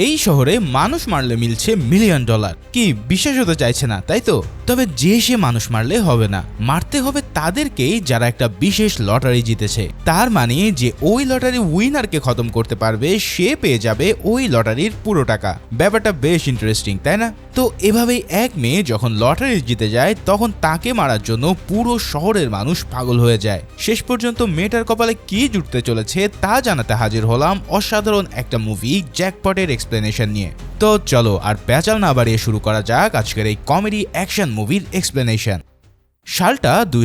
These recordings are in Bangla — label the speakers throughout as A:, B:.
A: এই শহরে মানুষ মারলে মিলছে মিলিয়ন ডলার কি বিশ্বাস হতে চাইছে না তাই তো? তবে যে সে মানুষ মারলে হবে না, মারতে হবে তাদেরকেই যারা একটা বিশেষ লটারি জিতেছে। তার মানে যে ওই লটারি উইনারকে খতম করতে পারবে, সে পেয়ে যাবে ওই লটারির পুরো টাকা। ব্যাপারটা বেশ ইন্টারেস্টিং তাই না? তো এভাবেই এক মেয়ে যখন লটারি জিতে যায়, তখন তাকে মারার জন্য পুরো শহরের মানুষ পাগল হয়ে যায়। শেষ পর্যন্ত মেয়েটার কপালে কি জুটতে চলেছে, তা জানাতে হাজির হলাম অসাধারণ একটা মুভি জ্যাকপটের এক্সপ্লেনেশন নিয়ে। তো চলো, আর প্যাচাল না বাড়িয়ে শুরু করা যাক আজকের এই কমেডি অ্যাকশন মুভির এক্সপ্লেনেশন সালটা দুই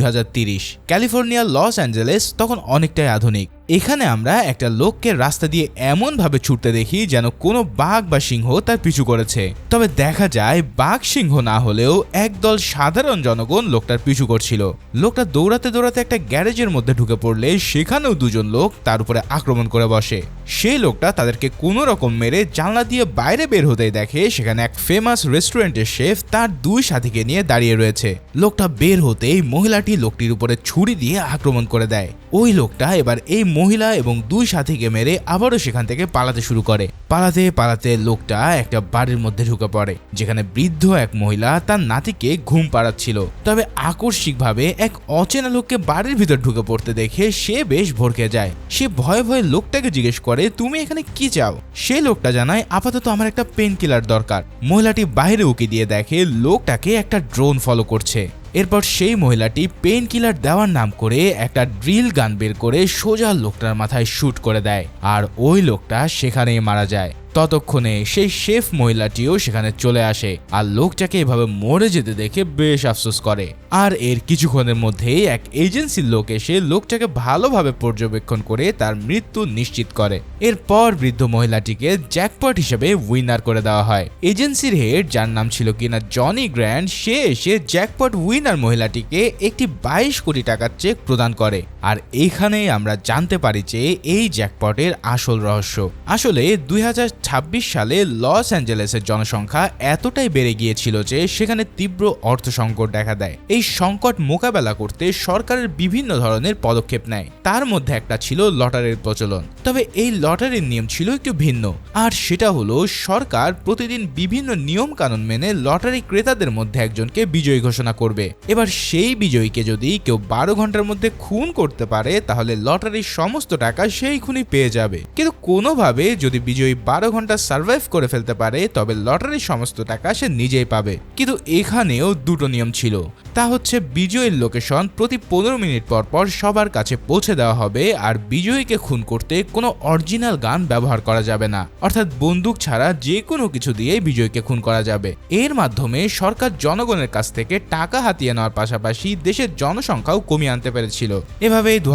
A: ক্যালিফোর্নিয়ার লস অ্যাঞ্জেলেস তখন অনেকটাই আধুনিক। এখানে আমরা একটা লোককে রাস্তা দিয়ে এমনভাবে ছুটতে দেখি যেন কোনো বাঘ বা সিংহ তার পিছু করেছে। তবে দেখা যায় বাঘ সিংহ না হলেও একদল সাধারণ জনগণ লোকটার পিছু করছিল। লোকটা দৌড়াতে দৌড়াতে একটা গ্যারেজের মধ্যে ঢুকে পড়লে সেখানেও দুজন লোক তার উপরে আক্রমণ করে বসে। সেই লোকটা তাদেরকে কোনো রকম মেরে জানলা দিয়ে বাইরে বের হতেই দেখে সেখানে এক ফেমাস রেস্টুরেন্টের শেফ তার দুই সাথীকে নিয়ে দাঁড়িয়ে রয়েছে। লোকটা বের হতেই মহিলাটি লোকটির উপরে ছুরি দিয়ে আক্রমণ করে দেয়। ওই লোকটা এবার এই মহিলা এবং দুই সাথীকে মেরে আবারও সেখান থেকে পালাতে শুরু করে। পালাতে পালাতে লোকটা একটা বাড়ির মধ্যে ঢুকে পড়ে, যেখানে বৃদ্ধ এক মহিলা তার নাতিকে ঘুম পাড়াচ্ছিল। তবে আকস্মিকভাবে এক অচেনা লোককে বাড়ির ভিতর ঢুকে পড়তে দেখে সে বেশ ভরকে যায়। সে ভয়ে ভয়ে লোকটাকে জিজ্ঞেস করে, তুমি এখানে কি চাও? সেই লোকটা জানায়, আপাতত আমার একটা পেন কিলার দরকার। মহিলাটি বাইরে উকি দিয়ে দেখে লোকটাকে একটা ড্রোন ফলো করছে। এরপর সেই মহিলাটি পেন কিলার দেওয়ার নাম করে একটা ড্রিল গান বের করে সোজা লোকটার মাথায় শ্যুট করে দেয়। আর ওই লোকটা সেখানেই মারা যায়। ততক্ষণে সেই শেফ মহিলাটিও সেখানে চলে আসে আর লোকটাকে এভাবে মরে যেতে দেখে বেশ আফসোস করে। আর এর কিছুক্ষণের মধ্যেই এক এজেন্সির লোক এসে লোকটাকে ভালোভাবে পর্যবেক্ষণ করে তার মৃত্যু নিশ্চিত করে। এরপর বৃদ্ধ মহিলাটিকে জ্যাকপট হিসেবে উইনার করে দেওয়া হয়। এজেন্সির হেড, যার নাম ছিল কিনা জনি গ্র্যান্ড, সে এসে জ্যাকপট উইনার মহিলাটিকে একটি বাইশ কোটি টাকার চেক প্রদান করে। আর এইখানেই আমরা জানতে পারি যে এই জ্যাকপটের আসল রহস্য। আসলে দুই হাজার ছাব্বিশ সালে লস অ্যাঞ্জেলেসের জনসংখ্যা এতটাই বেড়ে গিয়েছিল যে সেখানে তীব্র অর্থ সংকট দেখা দেয়। এই সংকট মোকাবেলা করতে সরকারের বিভিন্ন ধরনের পদক্ষেপ নেয়। তার মধ্যে একটা ছিল লটারির প্রচলন। তবে এই লটারির নিয়ম ছিল একটু ভিন্ন। আর সেটা হলো, সরকার প্রতিদিন বিভিন্ন নিয়ম কানুন মেনে লটারি ক্রেতাদের মধ্যে একজনকে বিজয়ী ঘোষণা করবে। এবার সেই বিজয়ীকে যদি কেউ বারো ঘণ্টার মধ্যে খুন করতে পারে, তাহলে লটারির সমস্ত টাকা সেই খুনই পেয়ে যাবে। কিন্তু কোনোভাবে যদি বিজয়ী বারো ঘণ্টা সার্ভাইভ করে ফেলতে পারে, তবে লটারির সমস্ত টাকা সে নিজেই পাবে। কিন্তু এখানেও দুটো নিয়ম ছিল। তা হচ্ছে বিজয়ীর লোকেশন প্রতি পনেরো মিনিট পর পর সবার কাছে পৌঁছে দেওয়া হবে, আর বিজয়ীকে খুন করতে কোনো অরিজিনাল গান ব্যবহার করা যাবে না। অর্থাৎ বন্দুক ছাড়া যে কোনো কিছু দিয়ে বিজয়ীকে খুন করা যাবে। এর মাধ্যমে সরকার জনগণের কাছ থেকে টাকা হাতিয়ে নেওয়ার পাশাপাশি দেশের জনসংখ্যাও কমিয়ে আনতে পেরেছিল। এভাবেই দু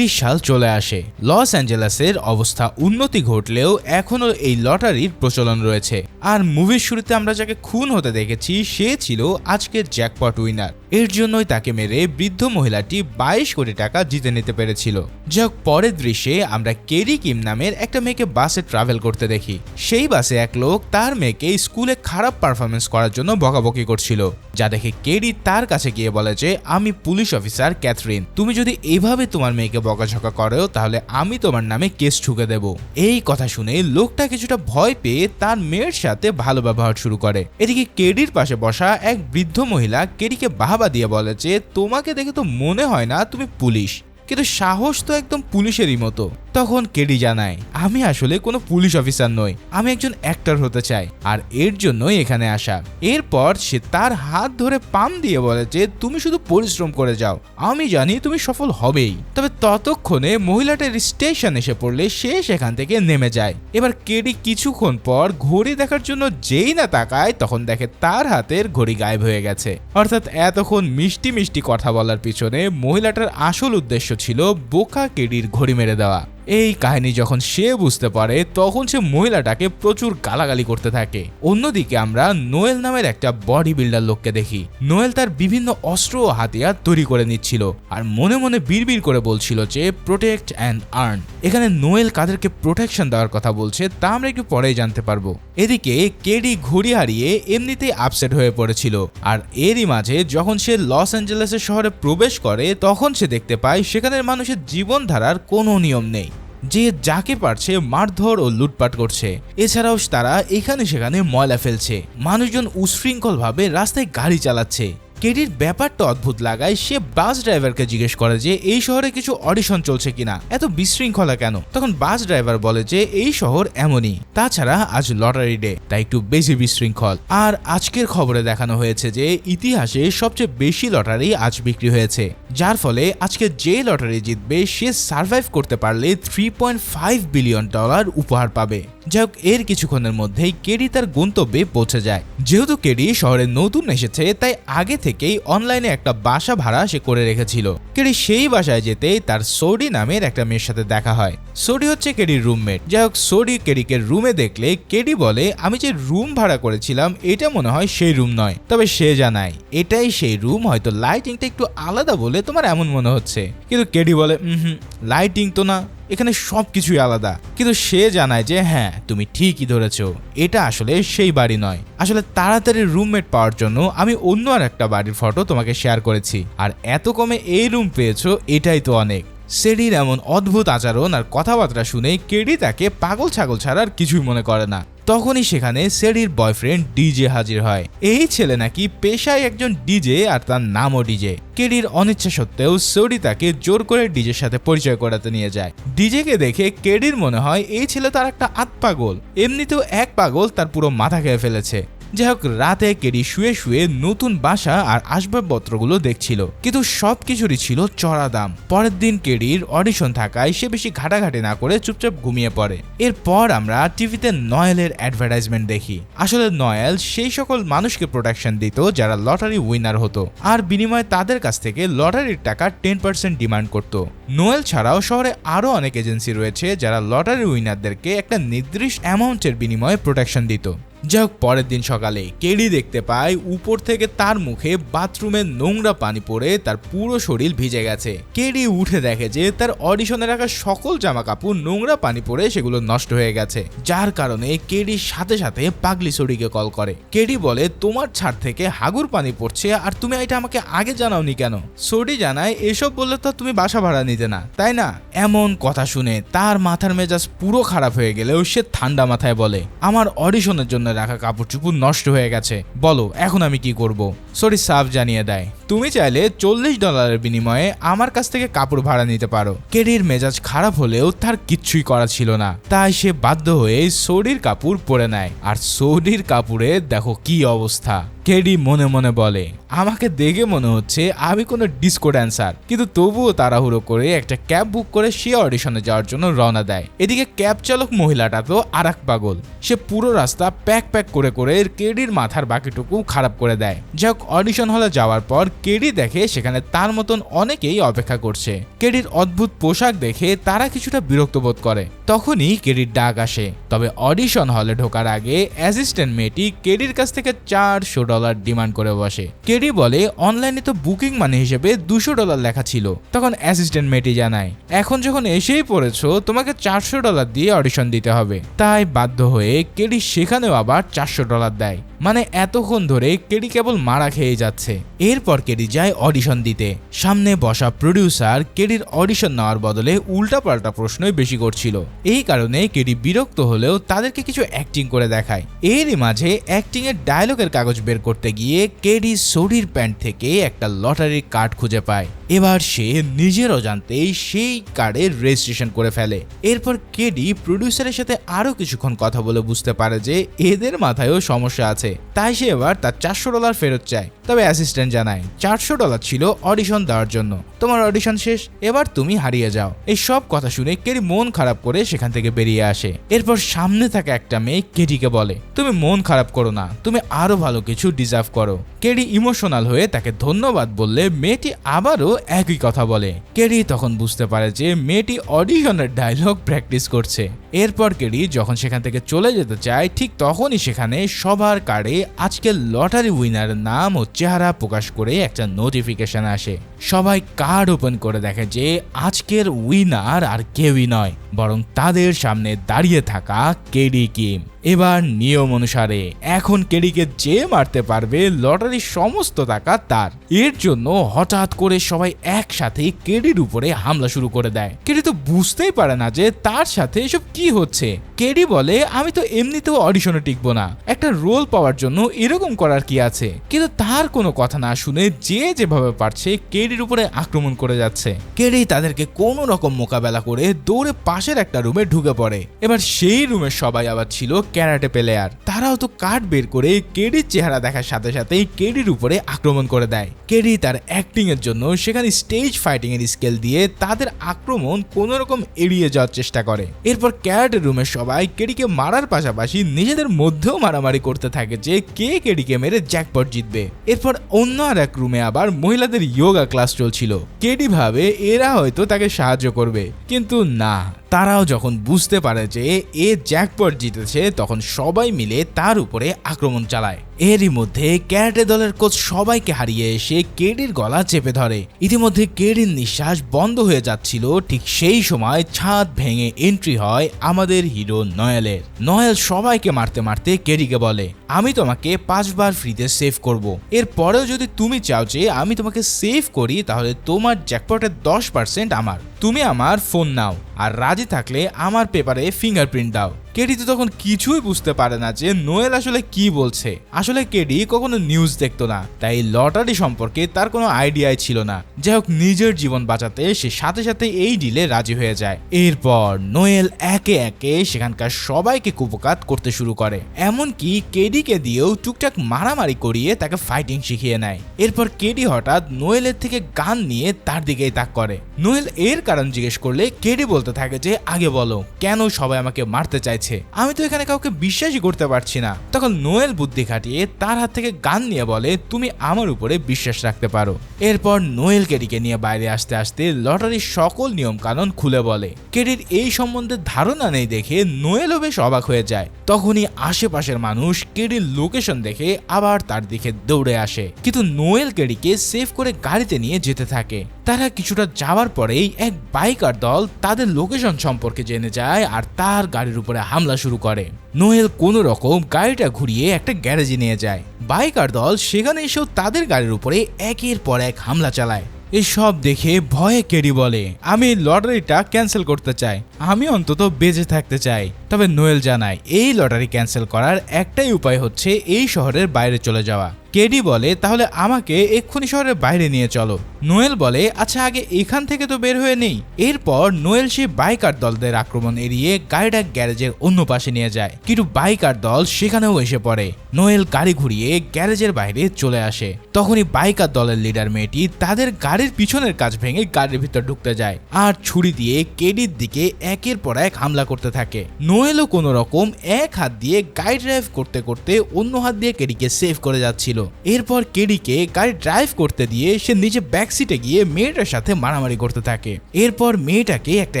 A: সাল চলে আসে? লস অ্যাঞ্জেলেসের অবস্থা উন্নতি ঘটলেও এখনও এই লটারির প্রচলন রয়েছে। আর মুভির শুরুতে আমরা যাকে খুন হতে দেখেছি, সে ছিল আজকের জ্যাকপট উইনার। এর জন্যই তাকে মেরে বৃদ্ধ মহিলাটি বাইশ কোটি টাকা জিতে নিতে পেরেছিল। যাক, পরের দৃশ্যে আমরা কেরি কিম নামের একটা মেয়েকে বাসে ট্রাভেল করতে দেখি। সেই বাসে এক লোক তার মেয়েকে স্কুলে খারাপ পারফরমেন্স করার জন্য বকাবকি করছিল। যা দেখে কেরি তার কাছে গিয়ে বলে যে, আমি পুলিশ অফিসার ক্যাথরিন। তুমি যদি এভাবে তোমার মেয়েকে বকাঝকা করো, তাহলে আমি তোমার নামে কেস ঠুকে দেব। এই কথা শুনে লোকটা কিছুটা ভয় পেয়ে তার মেয়ের সাথে ভালো ব্যবহার শুরু করে। এদিকে কেডির পাশে বসা এক বৃদ্ধ মহিলা কেরিকে বাহাবা দিয়ে বলে যে, তোমাকে দেখে তো মনে হয় না তুমি পুলিশ, কিন্তু সাহস তো একদম পুলিশেরই মতো। তখন কেডি জানায়, আমি আসলে কোনো পুলিশ অফিসার নই, আমি একজন অ্যাক্টর হতে চাই, আর এর জন্যই এখানে আসা। এরপর সে তার হাত ধরে পাম দিয়ে বলে যে, তুমি শুধু পরিশ্রম করে যাও, আমি জানি তুমি সফল হবেই। তবে ততক্ষণে মহিলাটার স্টেশন এসে পড়লে সে সেখান থেকে নেমে যায়। এবার কেডি কিছুক্ষণ পর ঘড়ি দেখার জন্য যেই না তাকায়, তখন দেখে তার হাতের ঘড়ি গায়েব হয়ে গেছে। অর্থাৎ এতক্ষণ মিষ্টি মিষ্টি কথা বলার পিছনে মহিলাটার আসল উদ্দেশ্য ছিল বোকা কেডির ঘড়ি মেরে দেওয়া। এই কাহিনী যখন সে বুঝতে পারে, তখন সে মহিলাটাকে প্রচুর গালাগালি করতে থাকে। অন্যদিকে আমরা নোয়েল নামের একটা বডি বিল্ডার লোককে দেখি। নোয়েল তার বিভিন্ন অস্ত্র ও হাতিয়ার তৈরি করে নিচ্ছিল আর মনে মনে বিড়বিড় করে বলছিল যে প্রোটেক্ট অ্যান্ড আর্ন এখানে নোয়েল কাদেরকে প্রোটেকশন দেওয়ার কথা বলছে, তা আমরা একটু পরেই জানতে পারব। এদিকে কেডি ঘুড়ি হারিয়ে এমনিতেই আপসেট হয়ে পড়েছিল আর এরই মাঝে যখন সে লস অ্যাঞ্জেলেসের শহরে প্রবেশ করে, তখন সে দেখতে পায় সেখানের মানুষের জীবনধারার কোনো নিয়ম নেই। যে যাকে পারছে মারধর ও লুটপাট করছে। এছাড়াও তারা এখানে সেখানে ময়লা ফেলছে। মানুষজন উশৃঙ্খলভাবে রাস্তায় গাড়ি চালাচ্ছে। কেডির ব্যাপারটা অদ্ভুত লাগায় সে বাস ড্রাইভারকে জিজ্ঞেস করে যে, এই শহরে কিছু অডিশন চলছে কিনা? এত বিশৃঙ্খলা কেন? তখন বাস ড্রাইভার বলে যে, এই শহর এমনই। তাছাড়া আজ লটারি ডে, তাই একটু বেশি বিশৃঙ্খল। আর আজকের খবরে দেখানো হয়েছে যে, ইতিহাসে সবচেয়ে বেশি লটারি আজ বিক্রি হয়েছে। যার ফলে আজকে যে লটারি জিতবে, সে সার্ভাইভ করতে পারলে three point five billion dollar উপহার পাবে। যাই হোক, এর কিছুক্ষণের মধ্যেই কেডি তার গন্তব্যে পৌঁছে যায়। যেহেতু কেডি শহরে নতুন এসেছে, তাই আগে থেকেই অনলাইনে একটা বাসা ভাড়া সে করে রেখেছিল। কেডি সেই বাসায় যেতেই তার সোডি নামের একটা মেয়ের সাথে দেখা হয়। সোডি হচ্ছে কেডির রুমমেট যাই হোক সোডি কেডিকে রুমে দেখলে কেডি বলে, আমি যে রুম ভাড়া করেছিলাম, এটা মনে হয় সেই রুম নয়। তবে সে জানায়, এটাই সেই রুম হয়তো লাইটিংটা একটু আলাদা বলে তোমার এমন মনে হচ্ছে। কিন্তু কেডি বলে হুম লাইটিং তো না। এখানে সব কিছুই আলাদা। কিন্তু সে জানায় যে হ্যাঁ তুমি ঠিকই ধরেছ। এটা আসলে সেই বাড়ি নয়। আসলে তাড়াতাড়ি রুমমেট পাওয়ার জন্য আমি অন্য আর একটা বাড়ির ফটো তোমাকে শেয়ার করেছি। আর এত কমে এই রুম পেয়েছ, এটাই তো অনেক। সেডির এমন অদ্ভুত আচরণ আর কথাবার্তা শুনে কেডি তাকে পাগল ছাগল ছাড়া আর কিছুই মনে করে না। তখনই সেখানে সেরির বয়ফ্রেন্ড ডিজে হাজির হয়। এই ছেলে নাকি পেশায় একজন ডিজে আর তার নামও ডিজে কেডির অনিচ্ছা সত্ত্বেও সৌরি তাকে জোর করে ডিজের সাথে পরিচয় করাতে নিয়ে যায়। ডিজেকে দেখে কেডির মনে হয় এই ছেলে তার একটা আত পাগল। এমনিতেও এক পাগল তার পুরো মাথা খেয়ে ফেলেছে। যাই হোক রাতে কেডি শুয়ে শুয়ে নতুন বাসা আর আসবাবপত্রগুলো দেখছিল, কিন্তু সব কিছুরই ছিল চড়া দাম। পরের দিন কেডির অডিশন থাকায় সে বেশি ঘাটাঘাটি না করে চুপচাপ ঘুমিয়ে পড়ে। এরপর আমরা টিভিতে নয়েলের অ্যাডভার্টাইজমেন্ট দেখি। আসলে নয়েল সেই সকল মানুষকে প্রোটেকশন দিত যারা লটারি উইনার হতো, আর বিনিময়ে তাদের কাছ থেকে লটারির টাকা টেন পার্সেন্ট ডিমান্ড করত। নোয়েল ছাড়াও শহরে আরও অনেক এজেন্সি রয়েছে যারা লটারি উইনারদেরকে একটা নির্দিষ্ট অ্যামাউন্টের বিনিময়ে প্রোটেকশন দিত। যাই হোক পরের দিন সকালে কেডি দেখতে পায় উপর থেকে তার মুখে বাথরুমে নোংরা পানি পড়ে তার পুরো শরীর ভিজে গেছে। কেডি উঠে দেখে যে তার অডিশনে রাখা সকল জামা কাপড় নোংরা পানি পড়ে সেগুলো নষ্ট হয়ে গেছে। যার কারণে কেডির সাথে সাথে পাগলি সরিকে কল করে। কেডি বলে, তোমার ছাদ থেকে হাগুর পানি পড়ছে আর তুমি এটা আমাকে আগে জানাওনি কেন? সরি জানায়, এসব বললে তো তুমি বাসা ভাড়া নিতে না, তাই না? এমন কথা শুনে তার মাথার মেজাজ পুরো খারাপ হয়ে গেলেও সে ঠান্ডা মাথায় বলে, আমার অডিশনের জন্য রাখা কাপড় চুপুর নষ্ট হয়ে গেছে। বলো, এখন আমি কি করব? সরি সাফ জানিয়ে দেয়। তুমি চাইলে চল্লিশ ডলারের বিনিময়ে আমার কাছ থেকে কাপড় ভাড়া নিতে পারো। কেডির মেজাজ খারাপ হলেও তার কিচ্ছুই করা ছিল না। তাই সে বাধ্য হয়ে সৌডির কাপড় পরে নেয়। আর সৌডির কাপড়ে দেখো কি অবস্থা। কেডি মনে মনে বলে, আমাকে দেখে মনে হচ্ছে আমি কোনো ডিস্কো ড্যান্সার। কিন্তু তবুও তাড়াহুড়ো করে একটা ক্যাব বুক করে সে অডিশনে যাওয়ার জন্য রওনা দেয়। এদিকে ক্যাব চালক মহিলাটা তো আর এক পাগল। সে পুরো রাস্তা প্যাক প্যাক করে করে কেডির মাথার বাকিটুকু খারাপ করে দেয়। যাক, অডিশন হলে যাওয়ার পর কেডি দেখে সেখানে তার মতন অনেকেই অপেক্ষা করছে। কেডির অদ্ভুত পোশাক দেখে তারা কিছুটা বিরক্ত বোধ করে। তখনই কেডির ডাক আসে। তবে অডিশন হলে ঢোকার আগে অ্যাসিস্ট্যান্ট মেয়েটি কেডির কাছ থেকে চারশো ডলার ডিমান্ড করে বসে। কেডি বলে, অনলাইনে তো বুকিং মানি হিসেবে দুশো ডলার লেখা ছিল। তখন অ্যাসিস্ট্যান্ট মেয়েটি জানায়, এখন যখন এসেই পড়েছো, তোমাকে চারশো ডলার দিয়ে অডিশন দিতে হবে। তাই বাধ্য হয়ে কেডি সেখানেও আবার চারশো ডলার দেয়। মানে এতক্ষণ ধরে কেডি কেবল মারা খেয়ে যাচ্ছে। এরপর কেডি যায় অডিশন দিতে। সামনে বসা প্রডিউসার কেডির অডিশন নেওয়ার বদলে উল্টাপাল্টা প্রশ্নই বেশি করছিল। এই কারণে কেডি বিরক্ত হলেও তাদেরকে কিছু অ্যাক্টিং করে দেখায়। এরই মাঝে অ্যাক্টিং এর ডায়লগের কাগজ বের করতে গিয়ে কেডি সোডির প্যান্ট থেকে একটা লটারির কার্ড খুঁজে পায়। এবার সে নিজের অজান্তেই সেই কার্ডের রেজিস্ট্রেশন করে ফেলে। এরপর কেডি প্রডিউসারের সাথে আরও কিছুক্ষণ কথা বলে বুঝতে পারে যে এদের মাথায়ও সমস্যা আছে। তাই সে এবার তার চারশো ডলার ফেরত চায়। তবে অ্যাসিস্ট্যান্ট জানায়, চারশো ডলার ছিল অডিশন দেওয়ার জন্য। তোমার অডিশন শেষ, এবার তুমি হারিয়ে যাও। এই সব কথা শুনে কেডি মন খারাপ করে সেখান থেকে বেরিয়ে আসে। এরপর সামনে থাকা একটা মেয়ে কেডিকে বলে, তুমি মন খারাপ করো না, তুমি আরও ভালো কিছু ডিজার্ভ করো। কেডি ইমোশনাল হয়ে তাকে ধন্যবাদ বললে মেয়েটি আবারও একই কথা বলে। কেরি তখন বুঝতে পারে যে মেয়েটি অডিশনের ডায়লগ প্র্যাকটিস করছে। এরপর কেডি যখন সেখান থেকে চলে যেতে চায়, ঠিক তখনই সেখানে সবার কার্ডে আজকের লটারি উইনারের নাম ও চেহারা প্রকাশ করে একটা নোটিফিকেশন আসে। সবাই কার্ড ওপেন করে দেখে যে আজকের উইনার আর কেউই নয়, বরং তাদের সামনে দাঁড়িয়ে থাকা কেডি কিম। এবার নিয়ম অনুসারে এখন কেডিকে যে মারতে পারবে, লটারির সমস্ত টাকা তার। এর জন্য হঠাৎ করে সবাই একসাথে কেডির উপরে হামলা শুরু করে দেয়। কেডি তো বুঝতেই পারে না যে তার সাথে এসব কি হচ্ছে? কেডি বলে, আমি তো এমনিতেও অডিশনে টিকবো না। একটা রোল পাওয়ার জন্য এরকম করার কি আছে? কিন্তু তার কোনো কথা না শুনে যে যেভাবে পারছে, কেডির উপরে আক্রমণ করে যাচ্ছে। কেডি তাদেরকে কোনো রকম মোকাবেলা করে দৌড়ে পাশের একটা রুমে ঢুকে পড়ে। এবার সেই রুমের সবাই আবার ছিল ক্যারাটে প্লেয়ার। তারাও তো কার্ড বের করে কেডির চেহারা দেখার সাথে সাথেই কেডির উপরে আক্রমণ করে দেয়। কেডি তার অ্যাক্টিং এর জন্য সেখানে স্টেজ ফাইটিং এর স্কেল দিয়ে তাদের আক্রমণ কোন রকম এড়িয়ে যাওয়ার চেষ্টা করে। এরপর ক্যারাটে রুমে সবাই কেডিকে মারার পাশাপাশি নিজেদের মধ্যেও মারামারি করতে থাকে যে কে কেডিকে মেরে জ্যাকপট জিতবে। এরপর অন্য আর এক রুমে আবার মহিলাদের ইয়োগা ক্লাস চলছিল। কেডি ভাবে এরা হয়তো তাকে সাহায্য করবে, কিন্তু না। তারাও যখন বুঝতে পারে যে এ জ্যাকপট জিতেছে, তখন সবাই মিলে তার উপরে আক্রমণ চালায়। এরই মধ্যে ক্যারাটে দলের কোচ সবাইকে হারিয়ে এসে কেডির গলা চেপে ধরে। ইতিমধ্যে কেডির নিঃশ্বাস বন্ধ হয়ে যাচ্ছিল, ঠিক সেই সময় ছাদ ভেঙে এন্ট্রি হয় আমাদের হিরো নয়েলের। নয়েল সবাইকে মারতে মারতে কেডিকে বলে, আমি তোমাকে পাঁচবার ফ্রিতে সেভ করব। এর পরেও যদি তুমি চাও যে আমি তোমাকে সেভ করি, তাহলে তোমার জ্যাকপটের দশ পার্সেন্ট আমার। তুমি আমার ফোন নাও আর রাজি থাকলে আমার পেপারে ফিঙ্গারপ্রিন্ট দাও। কেডি তো তখন কিছুই বুঝতে পারে না যে নোয়েল আসলে কি বলছে। আসলে কেডি কখনো নিউজ দেখতো না, তাই লটারি সম্পর্কে তার কোনো আইডিয়াই ছিল না। যাই হোক, নিজের জীবন বাঁচাতে সে সাথে সাথে এই ডিলে রাজি হয়ে যায়। এরপর নোয়েল একে একে সেখানকার সবাইকে কুপকাত করতে শুরু করে। এমনকি কেডিকে দিয়েও টুকটাক মারামারি করিয়ে তাকে ফাইটিং শিখিয়ে নেয়। এরপর কেডি হঠাৎ নোয়েলের থেকে গান নিয়ে তার দিকেই তাক করে। নোয়েল এর কারণ জিজ্ঞেস করলে কেডি বলতে থাকে যে, আগে বলো, কেন সবাই আমাকে মারতে চাইছে? আমি তো এখানে কাউকে বিশ্বাসই করতে পারছি না। তখন নোয়েল বুদ্ধি খাটিয়ে তার হাত থেকে গান নিয়ে বলে, তুমি আমার উপরে বিশ্বাস রাখতে পারো। এরপর নোয়েল কেডিকে নিয়ে বাইরে আসতে আসতে লটারির সকল নিয়ম কানুন খুলে বলে। কেডির এই সম্বন্ধে ধারণা নেই দেখে নোয়েলও বেশ অবাক হয়ে যায়। তখনই আশেপাশের মানুষ কেডির লোকেশন দেখে আবার তার দিকে দৌড়ে আসে। কিন্তু নোয়েল কেডিকে সেভ করে গাড়িতে নিয়ে যেতে থাকে। তারা কিছুটা যাওয়ার পরেই এক বাইকার দল তাদের লোকেশন সম্পর্কে জেনে যায় আর তার গাড়ির উপরে হামলা শুরু করে। নোয়েল কোনো রকম গাড়িটা ঘুরিয়ে একটা গ্যারেজে নিয়ে যায়। বাইকার দল সেখানে এসেও তাদের গাড়ির উপরে একের পর এক হামলা চালায়। এসব দেখে ভয়ে কেডি বলে, আমি লটারিটা ক্যান্সেল করতে চাই। আমি অন্তত বেঁচে থাকতে চাই। তবে নোয়েল জানায়, এই লটারি ক্যান্সেল করার একটাই উপায় হচ্ছে এই শহরের বাইরে চলে যাওয়া। কেডি বলে, তাহলে আমাকে এক্ষুনি শহরের বাইরে নিয়ে চলো। নোয়েল বলে আচ্ছা আগে এখান থেকে তো বের হয়ে নেই। এরপর নোয়েল সে বাইকার দলদের আক্রমণ এড়িয়ে গাড়িটা গ্যারেজের অন্য পাশে নিয়ে যায়। কিন্তু বাইকার দল সেখানেও এসে পড়ে। নোয়েল গাড়ি ঘুরিয়ে গ্যারেজের বাইরে চলে আসে। তখনই বাইকার দলের লিডার মেয়েটি তাদের গাড়ির পিছনের কাজ ভেঙে গাড়ির ভিতর ঢুকতে যায়। আর ছুরি দিয়ে কেডির দিকে একের পর এক হামলা করতে থাকে। নোয়েলও কোনো রকম এক হাত দিয়ে গাড়ি ড্রাইভ করতে করতে অন্য হাত দিয়ে কেডিকে সেভ করে যাচ্ছিল। এরপর কেডিকে গাড়ি ড্রাইভ করতে দিয়ে সে নিজে ব্যাক সিটে গিয়ে মেয়েটার সাথে মারামারি করতে থাকে। এরপর মেয়েটাকে একটা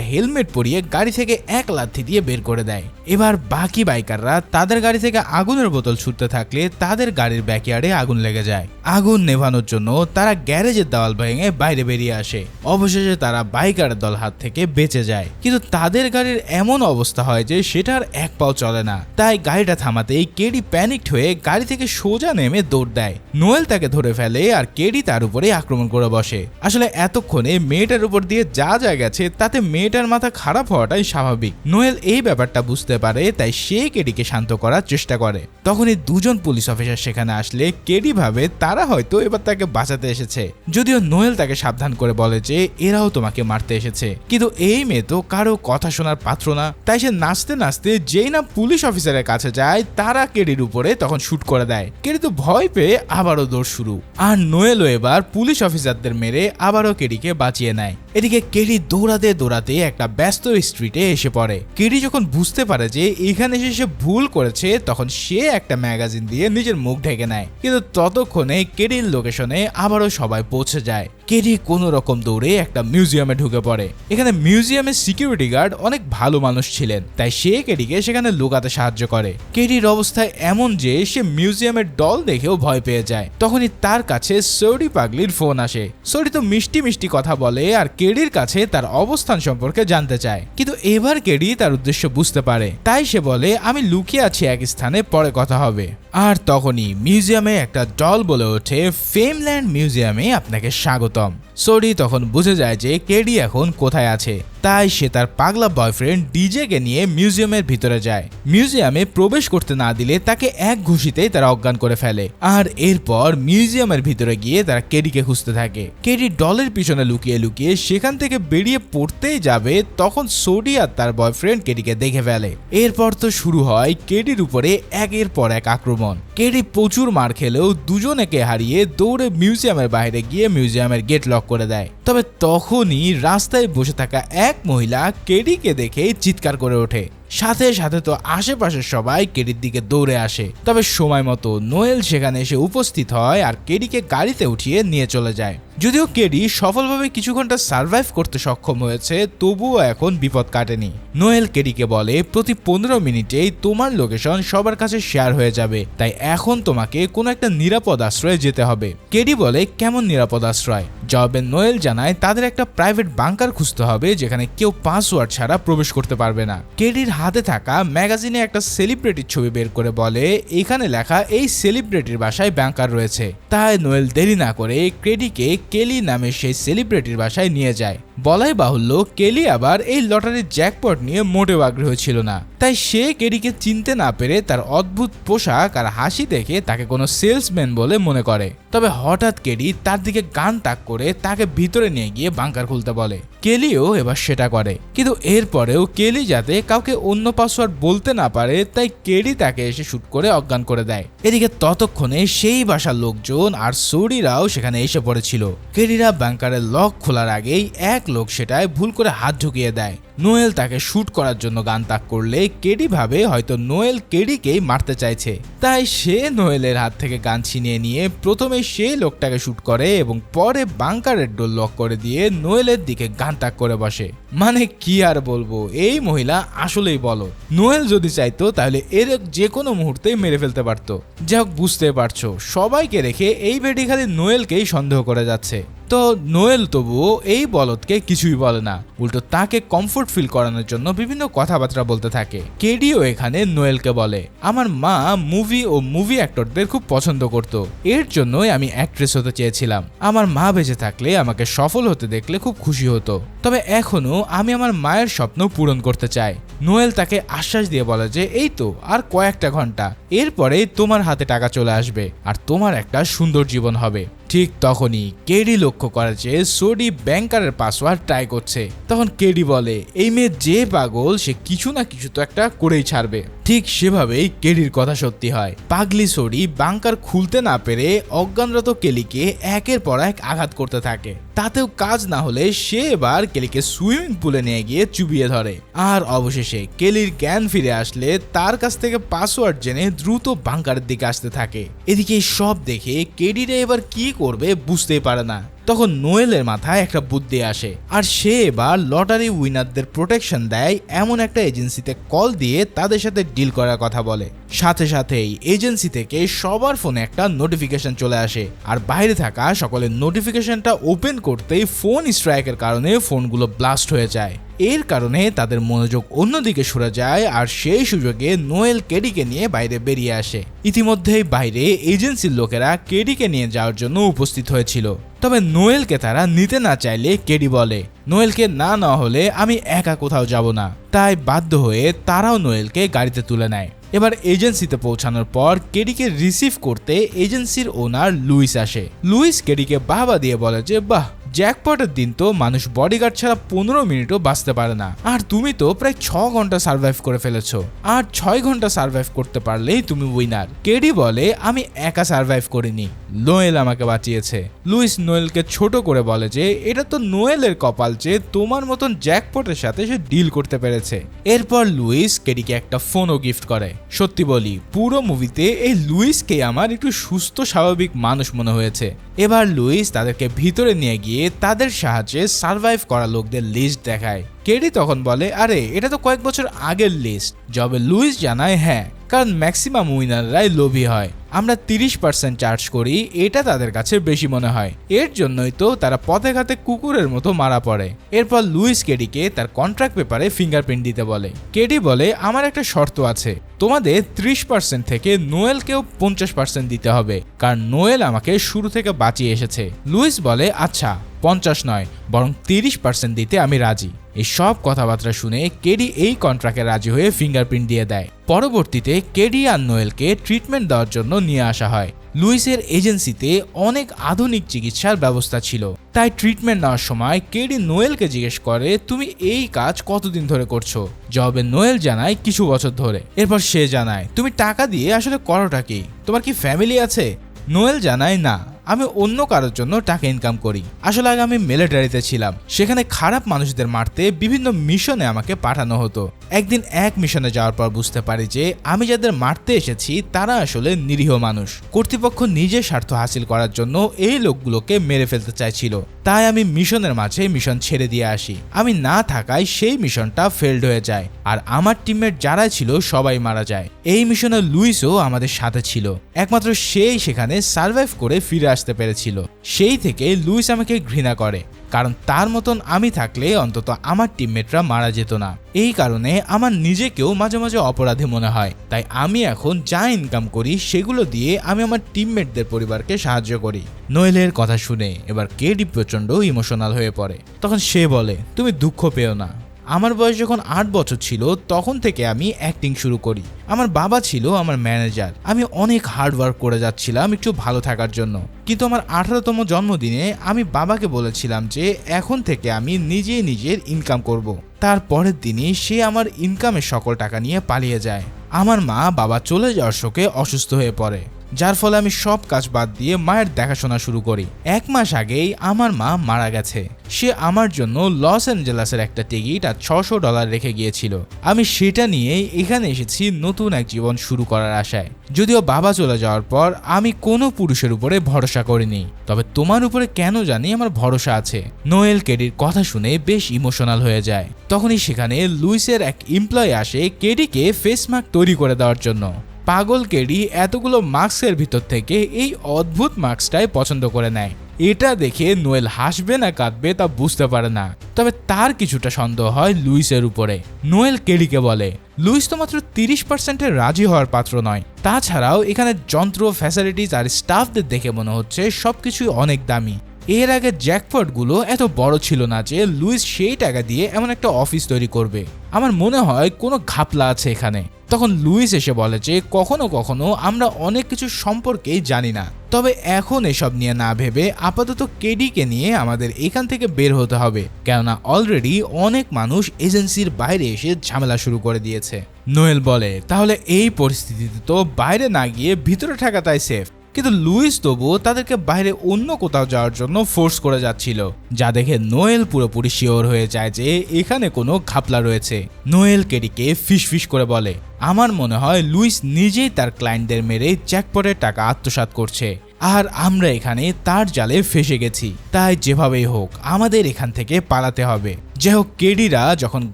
A: হেলমেট পরিয়ে গাড়ি থেকে এক লাথি দিয়ে বের করে দেয়। এবার বাকি বাইকাররা তাদের গাড়ি থেকে আগুনের বোতল ছুটতে থাকলে তাদের গাড়ির ব্যাকয়ার্ডে আগুন লেগে যায়। আগুন নেভানোর জন্য তারা গ্যারেজের দেওয়াল ভেঙে বাইরে বেরিয়ে আসে। অবশেষে তারা বাইকারের দল হাত থেকে বেঁচে যায়। কিন্তু তাদের গাড়ির এমন অবস্থা হয় যে সেটার এক পাও চলে না। তাই গাড়িটা থামাতেই কেডি প্যানিকড হয়ে গাড়ি থেকে সোজা নেমে দৌড় দেয়। নোয়েল তাকে ধরে ফেলে আর কেডি তার উপরে আক্রমণ করে বসে। আসলে এতক্ষণে মেয়েটার উপর দিয়ে যা যা গেছে তাতে মেয়েটার মাথা খারাপ হওয়াটাই স্বাভাবিক। নোয়েল এই ব্যাপারটা বুঝতে পারে, তাই সে কেডিকে শান্ত করার চেষ্টা করে। তখনই দুজন পুলিশ অফিসার সেখানে আসলে কেডি ভাবে তারা হয়তো এবার তাকে বাঁচাতে এসেছে। যদিও নোয়েল তাকে সাবধান করে বলে যে, এরাও তোমাকে মারতে এসেছে। কিন্তু এই মেয়ে তো কারও কথা শোনার পাত্র না। তাই সে নাচতে নাচতে যেই না পুলিশ অফিসারের কাছে যায়, তারা কেডির উপরে তখন শুট করে দেয়। কেডি তো ভয় পেয়ে আবারও দৌড় শুরু। আর নোয়েলও এবার পুলিশ অফিসারদের মেরে আবারও কেডিকে বাঁচিয়ে নেয়। এদিকে কেরি দৌড়াতে দৌড়াতে একটা ব্যস্ত স্ট্রিটে এসে পড়ে। কেরি যখন বুঝতে পারে যে এখানে এসে সে ভুল করেছে, তখন সে একটা ম্যাগাজিন দিয়ে নিজের মুখ ঢেকে নেয়। কিন্তু ততক্ষণে কেরির লোকেশনে আবারও সবাই পৌঁছে যায়। কেডি কোনো রকম দৌড়ে একটা মিউজিয়ামে ঢুকে পড়ে। এখানে মিউজিয়ামের সিকিউরিটি গার্ড অনেক ভালো মানুষ ছিলেন, তাই সে কেডিকে সেখানে লুকাতে সাহায্য করে। কেডির অবস্থায় এমন যে সে মিউজিয়ামের ডল দেখেও ভয় পেয়ে যায়। তখনই তার কাছে সৌরি পাগলির ফোন আসে। সৌরি তো মিষ্টি মিষ্টি কথা বলে আর কেডির কাছে তার অবস্থান সম্পর্কে জানতে চায়। কিন্তু এবার কেডি তার উদ্দেশ্য বুঝতে পারে। তাই সে বলে, আমি লুকিয়ে আছি এক স্থানে, পরে কথা হবে। আর তখনই মিউজিয়ামে একটা ডল বলে ওঠে ফেমল্যান্ড মিউজিয়ামে আপনাকে স্বাগতম। সরি, তখন বুঝে যায় যে কেডি এখন কোথায় আছে। তাই সে তার পাগলা বয়ফ্রেন্ড ডিজেকে নিয়ে মিউজিয়ামের ভিতরে যায়। মিউজিয়ামে প্রবেশ করতে না দিলে তাকে এক ঘুষিতেই তারা অজ্ঞান করে ফেলে। আর এরপর মিউজিয়ামের ভিতরে গিয়ে তারা কেডিকে খুঁজতে থাকে। কেডি ডলের পিছনে লুকিয়ে লুকিয়ে সেখান থেকে বেরিয়ে পড়তেই যাবে, তখন সোডি আর তার বয়ফ্রেন্ড কেডিকে দেখে ফেলে। এরপর তো শুরু হয় কেডির উপরে একের পর এক আক্রমণ। কেডি প্রচুর মার খেলেও দুজনেকে হারিয়ে দৌড়ে মিউজিয়ামের বাইরে গিয়ে মিউজিয়ামের গেট লক করে দেয়। তবে তখনই রাস্তায় বসে থাকা এক মহিলা কেডিকে দেখে চিৎকার করে ওঠে। সাথে সাথে তো আশেপাশের সবাই কেডির দিকে দৌড়ে আসে। তবে সময় মতো নোয়েল সেখানে এসে উপস্থিত হয় আর কেডিকে গাড়িতে উঠিয়ে নিয়ে চলে যায়। যদিও কেডি সফলভাবে কিছু ঘণ্টা সার্ভাইভ করতে সক্ষম হয়েছে, তবুও এখন বিপদ কাটেনি। নোয়েল কেডিকে বলে, প্রতি পনেরো মিনিটেই তোমার লোকেশন সবার কাছে শেয়ার হয়ে যাবে, তাই এখন তোমাকে কোনো একটা নিরাপদ আশ্রয়ে যেতে হবে। কেডি বলে, কেমন নিরাপদ আশ্রয়? জবাবে নোয়েল জানায়, তাদের একটা প্রাইভেট বাংকার খুঁজতে হবে, যেখানে কেউ পাসওয়ার্ড ছাড়া প্রবেশ করতে পারবে না। কেডির হাতে থাকা ম্যাগাজিনে একটা সেলিব্রিটির ছবি বের করে বলে, এখানে লেখা এই সেলিব্রিটির বাসায় ব্যাংকার রয়েছে। তাই নোয়েল দেরি না করে কেডিকে কেলি নামে সেই সেলিব্রিটির বাসায় নিয়ে যায়। বলাই বাহুল্য কেলি আবার এই লটারির জ্যাকপট নিয়ে মোটেও আগ্রহ ছিল না। তাই সে কেডিকে চিনতে না পেরে তার অদ্ভুত পোশাক আর হাসি দেখে তাকে কোনো সেলসম্যান বলে মনে করে। তবে হঠাৎ কেডি তার দিকে গান তাক করে তাকে ভিতরে নিয়ে গিয়ে বাংকার খুলতে বলে। কেলিও এবার সেটা করে। কিন্তু এরপরেও কেলি যাতে কাউকে অন্য পাসওয়ার্ড বলতে না পারে, তাই কেরি তাকে এসে শ্যুট করে অজ্ঞান করে দেয়। এদিকে ততক্ষণে সেই বাসার লোকজন আর সৌরিরাও সেখানে এসে পড়েছিল। কেরিরা ব্যাংকারের লক খোলার আগেই এক লোক সেটায় ভুল করে হাত ঢুকিয়ে দেয়। নোয়েল তাকে শুট করার জন্য গান তাক করলে কেডি ভাবে হয়তো নোয়েল কেডিকেই মারতে চাইছে। তাই সে নোয়েলের হাত থেকে গান ছিনিয়ে নিয়ে প্রথমে সেই লোকটাকে শুট করে এবং পরে বাংকারের ডোর লক করে দিয়ে নোয়েলের দিকে গান তাক করে বসে। মানে কি আর বলব, এই মহিলা আসলেই বলো। নোয়েল যদি চাইতো তাহলে এর যে কোনো মুহূর্তেই মেরে ফেলতে পারতো। যাক বুঝতে পারছ, সবাইকে রেখে এই বেটি খালি নোয়েলকেই সন্দেহ করে যাচ্ছে। তো নোয়েল তবুও এই বলদকে কিছুই বলে না, উল্টো তাকে কমফোর্ট ফিল করানোর জন্য বিভিন্ন কথাবার্তা বলতে থাকে। কেডিও এখানে নোয়েলকে বলে। আমার মা মুভি ও মুভি অ্যাক্টরদের খুব পছন্দ করত। এর জন্যই আমি অ্যাক্ট্রেস হতে চেয়েছিলাম। আমার মা বেঁচে থাকলে আমাকে সফল হতে দেখলে খুব খুশি হতো। তবে এখনও আমি আমার মায়ের স্বপ্ন পূরণ করতে চাই। নোয়েল তাকে আশ্বাস দিয়ে বলে যে, এই তো, আর কয়েকটা ঘণ্টা। এরপরেই তোমার হাতে টাকা চলে আসবে, আর তোমার একটা সুন্দর জীবন হবে। ঠিক তখনই কেডি লক্ষ্য করে যে সোডি ব্যাংকারের পাসওয়ার্ড ট্রাই করছে। তখন কেডি বলে, এই মেয়ে যে পাগল, সে কিছু না কিছু তো একটা করেই ছাড়বে। ঠিক সেভাবেই কেডির কথা সত্যি হয়। পাগলি সোডি বাংকার খুলতে না পেরে অজ্ঞানরত কেলিকে একের পর এক আঘাত করতে থাকে। তাতেও কাজ না হলে সে এবার কেলিকে সুইমিং পুলে নিয়ে গিয়ে চুবিয়ে ধরে। আর অবশেষে কেলির জ্ঞান ফিরে আসলে তার কাছ থেকে পাসওয়ার্ড জেনে দ্রুত বাংকারের দিকে আসতে থাকে। এদিকে সব দেখে কেডিরে এবার কি করবে বুঝতেই পারে না। তখন নোয়েলের মাথায় একটা বুদ্ধি আসে, আর সে এবার লটারি উইনারদের প্রোটেকশন দেয় এমন একটা এজেন্সিতে কল দিয়ে তাদের সাথে ডিল করার কথা বলে। সাথে সাথেই এজেন্সি থেকে সবার ফোনে একটা নোটিফিকেশন চলে আসে, আর বাইরে থাকা সকলের নোটিফিকেশনটা ওপেন করতেই ফোন স্ট্রাইকের কারণে ফোনগুলো ব্লাস্ট হয়ে যায়। এর কারণে তাদের মনোযোগ অন্যদিকে সরে যায়, আর সেই সুযোগে নোয়েল কেডিকে নিয়ে বাইরে বেরিয়ে আসে। ইতিমধ্যেই বাইরে এজেন্সির লোকেরা কেডিকে নিয়ে যাওয়ার জন্য উপস্থিত হয়েছিল। তবে নোয়েলকে তারা নিতে না চাইলে কেডি বলে, নোয়েলকে না না হলে আমি একা কোথাও যাব না। তাই বাধ্য হয়ে তারাও নোয়েলকে গাড়িতে তুলে নেয়। এবার এজেন্সিতে পৌঁছানোর পর কেডিকে রিসিভ করতে এজেন্সির ওনার লুইস আসে। লুইস কেডিকে বাহবা দিয়ে বলে যে, বাহ জ্যাকপটের দিন তো মানুষ বডিগার্ড ছাড়া পনেরো মিনিটও বাঁচতে পারে না। আর তুমি তো প্রায় ছ ঘণ্টা সার্ভাইভ করে ফেলেছো। আর ছয় ঘণ্টা সার্ভাইভ করতে পারলেই তুমি উইনার কেডি বলে, আমি একা সার্ভাইভ করিনি। নোয়েল আমাকে বাঁচিয়েছে। লুইস নোয়েলকে ছোট করে বলে যে, এটা তো নোয়েলের কপাল যে তোমার মতন জ্যাকপটের সাথে সে ডিল করতে পেরেছে। এরপর লুইস কেডিকে একটা ফোনও গিফট করে। সত্যি বলি, পুরো মুভিতে এই লুইসকে আমার একটু সুস্থ, স্বাভাবিক মানুষ মনে হয়েছে। এবার লুইস তাদেরকে ভিতরে নিয়ে গিয়ে তাদের সাহায্যে সার্ভাইভ করা লোকদের লিস্ট দেখায়। কেডি তখন বলে, আরে, এটা তো কয়েক বছর আগের লিস্ট জবে লুইস জানায় হ্যাঁ কারণ ম্যাক্সিমাম উইনাররাই লোভী হয়। আমরা তিরিশ পার্সেন্ট চার্জ করি, এটা তাদের কাছে বেশি মনে হয়। এর জন্যই তো তারা পথে ঘাতে কুকুরের মতো মারা পড়ে। এরপর লুইস কেডিকে তার কন্ট্রাক্ট পেপারে ফিঙ্গারপ্রিন্ট দিতে বলে। কেডি বলে, আমার একটা শর্ত আছে। তোমাদের ত্রিশ পার্সেন্ট থেকে নোয়েলকেও পঞ্চাশ পার্সেন্ট দিতে হবে। কারণ নোয়েল আমাকে শুরু থেকে বাঁচিয়ে এসেছে। লুইস বলে আচ্ছা পঞ্চাশ নয়, বরং তিরিশ পার্সেন্ট দিতে আমি রাজি। এই সব কথাবার্তা শুনে কেডি এই কন্ট্রাক্টে রাজি হয়ে ফিঙ্গারপ্রিন্ট দিয়ে দেয়। পরবর্তীতে কেডি আর নোয়েলকে ট্রিটমেন্ট দেওয়ার জন্য নিয়ে আসা হয়। লুইসের এজেন্সিতে অনেক আধুনিক চিকিৎসার ব্যবস্থা ছিল। তাই ট্রিটমেন্ট নেওয়ার সময় কেডি নোয়েলকে জিজ্ঞেস করে, তুমি এই কাজ কতদিন ধরে করছ? জবাবে নোয়েল জানায়, কিছু বছর ধরে। এরপর সে জানায়, তুমি টাকা দিয়ে আসলে করোটা কি? তোমার কি ফ্যামিলি আছে? নোয়েল জানায়, না। আমি অন্য কারোর জন্য টাকা ইনকাম করি। আসলে আগে আমি মিলিটারিতে ছিলাম। সেখানে খারাপ মানুষদের মারতে বিভিন্ন মিশনে আমাকে পাঠানো হতো। একদিন এক মিশনে যাওয়ার পর বুঝতে পারি যে, আমি যাদের মারতে এসেছি, তারা আসলে নিরীহ মানুষ। কর্তৃপক্ষ নিজের স্বার্থ হাসিল করার জন্য এই লোকগুলোকে মেরে ফেলতে চাইছিল। তাই আমি মিশনের মাঝে মিশন ছেড়ে দিয়ে আসি। আমি না থাকায় সেই মিশনটা ফেল্ড হয়ে যায়। আর আমার টিমের যারা ছিল, সবাই মারা যায়। এই মিশনে লুইসও আমাদের সাথে ছিল। একমাত্র সেই সেখানে সার্ভাইভ করে ফিরে আসতে পেরেছিল। সেই থেকে লুইস আমাকে ঘৃণা করে, কারণ তার মতন আমি থাকলে অন্তত আমার টিমমেটরা মারা যেত না। এই কারণে আমার নিজেকেও মাঝে মাঝে অপরাধী মনে হয়। তাই আমি এখন যা ইনকাম করি সেগুলো দিয়ে আমি আমার টিমমেটদের পরিবারকে সাহায্য করি। নোয়েলের কথা শুনে এবার কেডি প্রচণ্ড ইমোশনাল হয়ে পড়ে। তখন সে বলে, তুমি দুঃখ পেও না। আমার বয়স যখন আট বছর ছিল, তখন থেকে আমি অ্যাক্টিং শুরু করি। আমার বাবা ছিল আমার ম্যানেজার আমি অনেক হার্ড ওয়ার্ক করে যাচ্ছিলাম একটু ভালো থাকার জন্য। কিন্তু আমার আঠারোতম জন্মদিনে আমি বাবাকে বলেছিলাম যে, এখন থেকে আমি নিজে নিজের ইনকাম করব। তার পরের দিনই সে আমার ইনকামের সকল টাকা নিয়ে পালিয়ে যায়। আমার মা বাবা চলে যাওয়ার শোকে অসুস্থ হয়ে পড়ে। যার ফলে আমি সব কাজ বাদ দিয়ে মায়ের দেখাশোনা শুরু করি। এক মাস আগেই আমার মা মারা গেছে। সে আমার জন্য লস অ্যাঞ্জেলাসের একটা টিকিট আর ছশো ডলার রেখে গিয়েছিল। আমি সেটা নিয়েই এখানে এসেছি নতুন এক জীবন শুরু করার আশায়। যদিও বাবা চলে যাওয়ার পর আমি কোনো পুরুষের উপরে ভরসা করিনি। তবে তোমার উপরে কেন জানি আমার ভরসা আছে। নোয়েল কেডির কথা শুনে বেশ ইমোশনাল হয়ে যায়। তখনই সেখানে লুইসের এক এমপ্লয় আসে কেডিকে ফেস মাস্ক তৈরি করে দেওয়ার জন্য। পাগল কেডি এতগুলো মাস্কের ভিতর থেকে এই অদ্ভুত মাস্কটাই পছন্দ করে নেয়। এটা দেখে নোয়েল হাসবে না কাঁদবে তা বুঝতে পারে না। তবে তার কিছুটা সন্দেহ হয় লুইসের উপরে। নোয়েল কেডিকে বলে, লুইস তো মাত্র তিরিশ পার্সেন্টের রাজি হওয়ার পাত্র নয়। তাছাড়াও এখানে যন্ত্র ফ্যাসিলিটিস আর স্টাফদের দেখে মনে হচ্ছে সবকিছুই অনেক দামি। এর আগে জ্যাকপটগুলো এত বড় ছিল না যে লুইস সেই টাকা দিয়ে এমন একটা অফিস তৈরি করবে। আমার মনে হয় কোনো ঘাপলা আছে এখানে। তখন লুইস এসে বলে যে, কখনো কখনো আমরা অনেক কিছু সম্পর্কেই জানি না। তবে এখন এসব নিয়ে না ভেবে আপাতত কেডিকে নিয়ে আমাদের এখান থেকে বের হতে হবে। কেননা অলরেডি অনেক মানুষ এজেন্সির বাইরে এসে ঝামেলা শুরু করে দিয়েছে। নোয়েল বলে, তাহলে এই পরিস্থিতিতে তো বাইরে না গিয়ে ভিতরে থাকাটাই সেফ কিন্তু লুইস তবুও তাদেরকে বাইরে অন্য কোথাও যাওয়ার জন্য ফোর্স করে যাচ্ছিল, যা দেখে নোয়েল পুরোপুরি শিওর হয়ে যায় যে এখানে কোনো ঘাপলা রয়েছে। নোয়েল কেডিকে ফিস করে বলে, আমার মনে হয় লুইস নিজেই তার ক্লায়েন্টদের মেরে জ্যাকপটের টাকা আত্মসাৎ করছে। আর আমরা এখানে তার জালে ফেসে গেছি। তাই যেভাবেই হোক, আমাদের এখান থেকে পালাতে হবে। যাই হোক কেডিরা যখন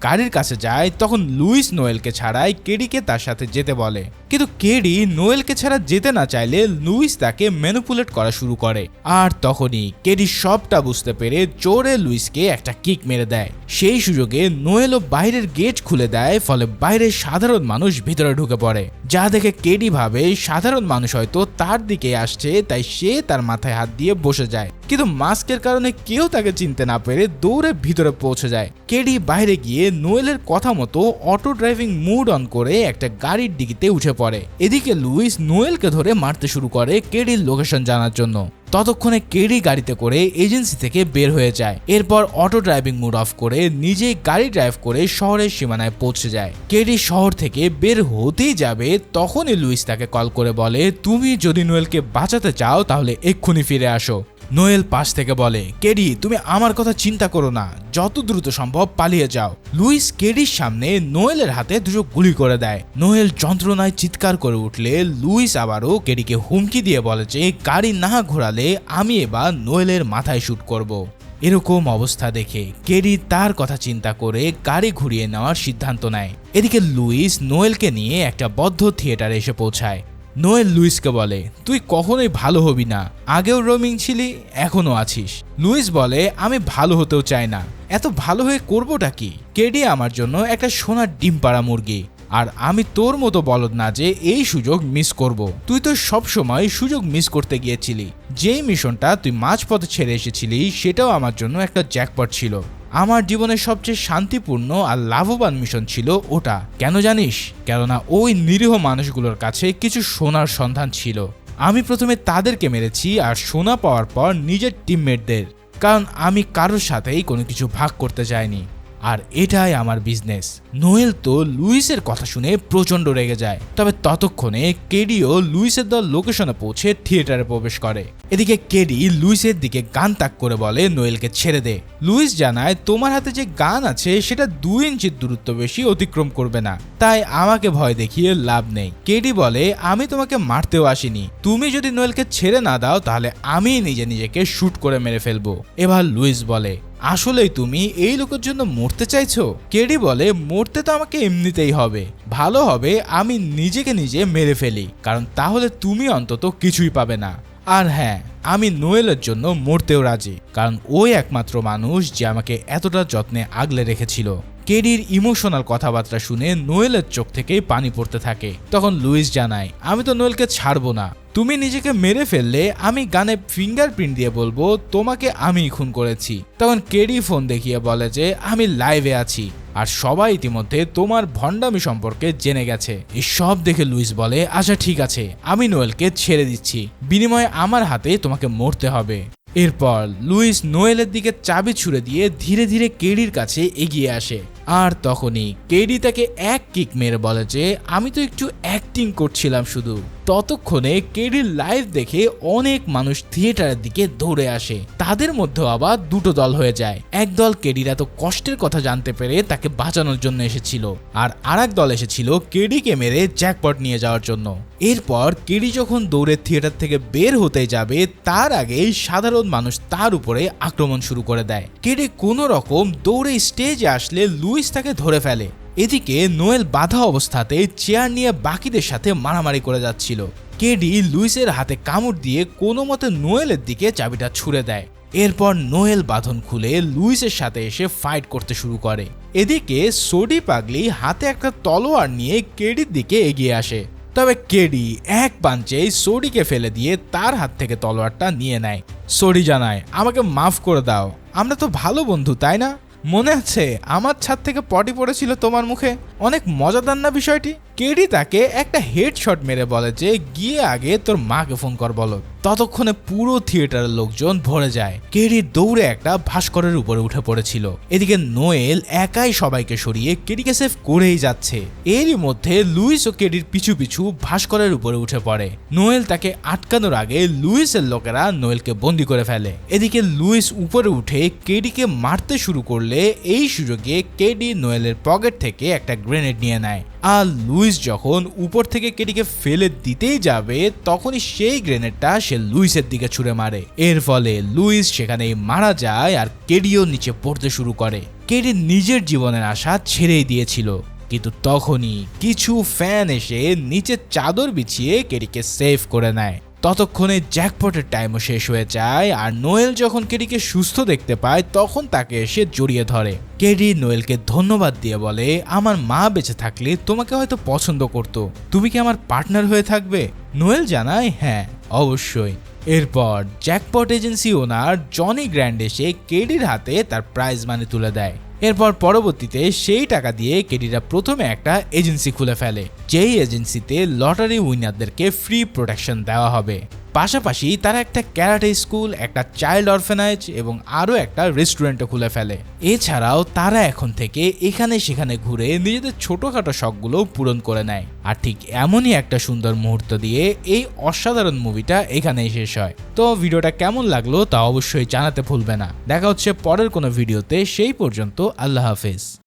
A: গাড়ির কাছে যায়, তখন লুইস নোয়েলকে ছাড়াই কেডিকে তার সাথে যেতে বলে। কিন্তু কেডি নোয়েলকে ছাড়া যেতে না চাইলে লুইস তাকে ম্যানুপুলেট করা শুরু করে। আর তখনই কেডি সবটা বুঝতে পেরে জোরে লুইসকে একটা কিক মেরে দেয়। সেই সুযোগে নোয়েলও বাইরের গেট খুলে দেয়, ফলে বাইরের সাধারণ মানুষ ভিতরে ঢুকে পড়ে। যা দেখে কেডি ভাবে সাধারণ মানুষ হয়তো তার দিকে আসছে, তাই সে তার মাথায় হাত দিয়ে বসে যায়। কিন্তু মাস্কের কারণে কেউ তাকে চিনতে না পেরে দৌড়ে ভিতরে পৌঁছে যায়। কেডি বাইরে গিয়ে নোয়েলের কথা মতো অটো ড্রাইভিং মুড অন করে একটা গাড়ির ডিগিতে উঠে পড়ে। এদিকে লুইস নোয়েলকে ধরে মারতে শুরু করে কেডির লোকেশন জানার জন্য। ততক্ষণে কেডি গাড়িতে করে এজেন্সি থেকে বের হয়ে যায়। এরপর অটো ড্রাইভিং মুড অফ করে নিজেই গাড়ি ড্রাইভ করে শহরের সীমানায় পৌঁছে যায়। কেডি শহর থেকে বের হতেই যাবে, তখনই লুইস তাকে কল করে বলে, তুমি যদি নোয়েলকে বাঁচাতে চাও, তাহলে এক্ষুনি ফিরে আসো। নোয়েল পাশ থেকে বলে, কেডি, তুমি আমার কথা চিন্তা করো না। যত দ্রুত সম্ভব পালিয়ে যাও। লুইস কেডির সামনে নোয়েলের হাতে দুটো গুলি করে দেয়। নোয়েল যন্ত্রণায় চিৎকার করে উঠলে লুইস আবারও কেডিকে হুমকি দিয়ে বলে যে, গাড়ি না ঘোরালে আমি এবার নোয়েলের মাথায় শ্যুট করব। এরকম অবস্থা দেখে কেডি তার কথা চিন্তা করে গাড়ি ঘুরিয়ে নেওয়ার সিদ্ধান্ত নেয়। এদিকে লুইস নোয়েলকে নিয়ে একটা বদ্ধ থিয়েটারে এসে পৌঁছায়। নোয়েল লুইসকে বলে, তুই কখনোই ভালো হবি না। আগেও রোমিং ছিলি এখনও আছিস। লুইস বলে, আমি ভালো হতেও চাই না। এত ভালো হয়ে করবোটা কি? কেডি আমার জন্য একটা সোনার ডিম পাড়া মুরগি। আর আমি তোর মতো বলদ না যে এই সুযোগ মিস করব। তুই তো সব সময় সুযোগ মিস করতে গিয়েছিলি। যেই মিশনটা তুই মাঝপথে ছেড়ে এসেছিলি, সেটাও আমার জন্য একটা জ্যাকপট ছিল। আমার জীবনের সবচেয়ে শান্তিপূর্ণ আর লাভবান মিশন ছিল ওটা। কেন জানিস? কেননা ওই নিরীহ মানুষগুলোর কাছে কিছু সোনার সন্ধান ছিল। আমি প্রথমে তাদেরকে মেরেছি আর সোনা পাওয়ার পর নিজের টিমমেটদের কারণ আমি কারোর সাথেই কোনো কিছু ভাগ করতে চাইনি। আর এটাই আমার বিজনেস নোয়েল তো লুইসের কথা শুনে প্রচণ্ড রেগে যায়। তবে ততক্ষণে কেডিও লুইসের দল লোকেশনে পৌঁছে থিয়েটারে প্রবেশ করে। এদিকে কেডি লুইসের দিকে গান তাক করে বলে নোয়েলকে ছেড়ে দে। লুইস জানায়, তোমার হাতে যে গান আছে, সেটা দুই ইঞ্চির দূরত্ব বেশি অতিক্রম করবে না। তাই আমাকে ভয় দেখিয়ে লাভ নেই। কেডি বলে, আমি তোমাকে মারতেও আসিনি। তুমি যদি নোয়েলকে ছেড়ে না দাও, তাহলে আমি নিজে নিজেকে শ্যুট করে মেরে ফেলব। এবার লুইস বলে আসলেই তুমি এই লোকের জন্য মরতে চাইছো? কেডি বলে, মরতে তো আমাকে এমনিতেই হবে। ভালো হবে, আমি নিজেকে নিজে মেরে ফেলি, কারণ তাহলে তুমি অন্তত কিছুই পাবে না। আর হ্যাঁ আমি নোয়েলের জন্য মরতেও রাজি, কারণ ওই একমাত্র মানুষ যে আমাকে এতটা যত্নে আগলে রেখেছিল। কেডির ইমোশনাল কথাবার্তা শুনে নোয়েলের চোখ থেকে পানি পড়তে থাকে। তখন লুইস জানায়, আমি তো নোয়েলকে ছাড়বো না। তুমি নিজেকে মেরে ফেললে আমি গানে ফিঙ্গারপ্রিন্ট দিয়ে বলব, তোমাকে আমি খুন করেছি। তখন কেডি ফোন দেখিয়ে বলে যে, আমি লাইভে আছি। আর সবাই ইতিমধ্যে তোমার ভণ্ডামি সম্পর্কে জেনে গেছে। সব দেখে লুইস বলে আচ্ছা ঠিক আছে, আমি নোয়েলকে ছেড়ে দিচ্ছি। বিনিময়ে আমার হাতে তোমাকে মরতে হবে। এরপর লুইস নোয়েলের দিকে চাবি ছুড়ে দিয়ে ধীরে ধীরে কেডির কাছে এগিয়ে আসে। আর তখনই কেডি তাকে এক কিক মেরে বলে যে, আমি তো একটু অ্যাক্টিং করছিলাম শুধু। ততক্ষণে কেডির লাইভ দেখে অনেক মানুষ থিয়েটারের দিকে দৌড়ে আসে। তাদের মধ্যে আবার দুটো দল হয়ে যায়। এক দল কেডির এত কষ্টের কথা জানতে পেরে তাকে বাঁচানোর জন্য এসেছিল আর আরেক দল এসেছিল কেডিকে মেরে জ্যাকপট নিয়ে যাওয়ার জন্য। এরপর কেডি যখন দৌড়ে থিয়েটার থেকে বের হতে যাবে, তার আগেই সাধারণ মানুষ তার উপরে আক্রমণ শুরু করে দেয়। কেডি কোনো রকম দৌড়ে স্টেজে আসলে লুইস তাকে ধরে ফেলে। এদিকে নোয়েল বাধা অবস্থাতে চেয়ার নিয়ে বাকিদের সাথে মারামারি করে যাচ্ছিল। কেডি লুইসের হাতে কামড় দিয়ে কোনো মতে নোয়েলের দিকে চাবিটা ছুড়ে দেয়। এরপর নোয়েল বাঁধন খুলে লুইসের সাথে এসে ফাইট করতে শুরু করে। এদিকে সোডি পাগলি হাতে একটা তলোয়ার নিয়ে কেডির দিকে এগিয়ে আসে। তবে কেডি এক পাঞ্চেই সোডিকে ফেলে দিয়ে তার হাত থেকে তলোয়ারটা নিয়ে নেয়। সোডি জানায়, আমাকে মাফ করে দাও। আমরা তো ভালো বন্ধু, তাই না? মনে আছে, আমার ছাদ থেকে পটি পড়েছিল তোমার মুখে? অনেক মজাদার না বিষয়টি? কেডি তাকে একটা হেডশট মেরে বলে যে, গিয়ে আগে তোর মাকে ফোন কর বলো। ততক্ষণে পুরো থিয়েটারের লোকজন ভরে যায়। কেডি দৌড়ে একটা ভাস্করের উপরে উঠে পড়েছিল। এদিকে নোয়েল একাই সবাইকে সরিয়ে কেডিকে সেফ করেই যাচ্ছে। এরই মধ্যে লুইস ও কেডির পিছু পিছু ভাস্করের উপরে উঠে পড়ে। নোয়েল তাকে আটকানোর আগে লুইসের লোকেরা নোয়েলকে বন্দি করে ফেলে। এদিকে লুইস উপরে উঠে কেডিকে মারতে শুরু করলে এই সুযোগে কেডি নোয়েলের পকেট থেকে একটা গ্রেনেড নিয়ে নেয়। আর লুইস যখন উপর থেকে কেটিকে ফেলে দিতেই যাবে, তখনই সেই গ্রেনেডটা সে লুইসের দিকে ছুড়ে মারে। এর ফলে লুইস সেখানেই মারা যায় আর কেডিও নিচে পড়তে শুরু করে। কেডি নিজের জীবনের আশা ছেড়েই দিয়েছিল, কিন্তু তখনই কিছু ফ্যান এসে নিচে চাদর বিছিয়ে কেডিকে সেভ করে নেয়। ততক্ষণে জ্যাকপটের টাইমও শেষ হয়ে যায় আর নোয়েল যখন কেডিকে সুস্থ দেখতে পায়, তখন তাকে এসে জড়িয়ে ধরে। কেডি নোয়েলকে ধন্যবাদ দিয়ে বলে, আমার মা বেঁচে থাকলে তোমাকে হয়তো পছন্দ করত। তুমি কি আমার পার্টনার হয়ে থাকবে? নোয়েল জানায় হ্যাঁ অবশ্যই। এরপর jackpot agency owner Johnny Grand এসে কেডির হাতে তার প্রাইজ মানি তুলে দেয়। এরপর পরবর্তীতে সেই টাকা দিয়ে কেডিরা প্রথমে একটা এজেন্সি খুলে ফেলে। যেই এজেন্সিতে লটারি উইনারদেরকে ফ্রি প্রোটেকশন দেওয়া হবে। পাশাপাশি তারা একটা ক্যারাটে স্কুল, একটা চাইল্ড অরফেনাইজ এবং আরও একটা রেস্টুরেন্টও খুলে ফেলে। এছাড়াও তারা এখন থেকে এখানে সেখানে ঘুরে নিজেদের ছোটোখাটো শখগুলো পূরণ করে নেয়। আর ঠিক এমনই একটা সুন্দর মুহূর্ত দিয়ে এই অসাধারণ মুভিটা এখানেই শেষ হয়। তো ভিডিওটা কেমন লাগল তা অবশ্যই জানাতে ভুলবে না। দেখা হচ্ছে পরের কোনো ভিডিওতে, সেই পর্যন্ত আল্লাহ হাফেজ।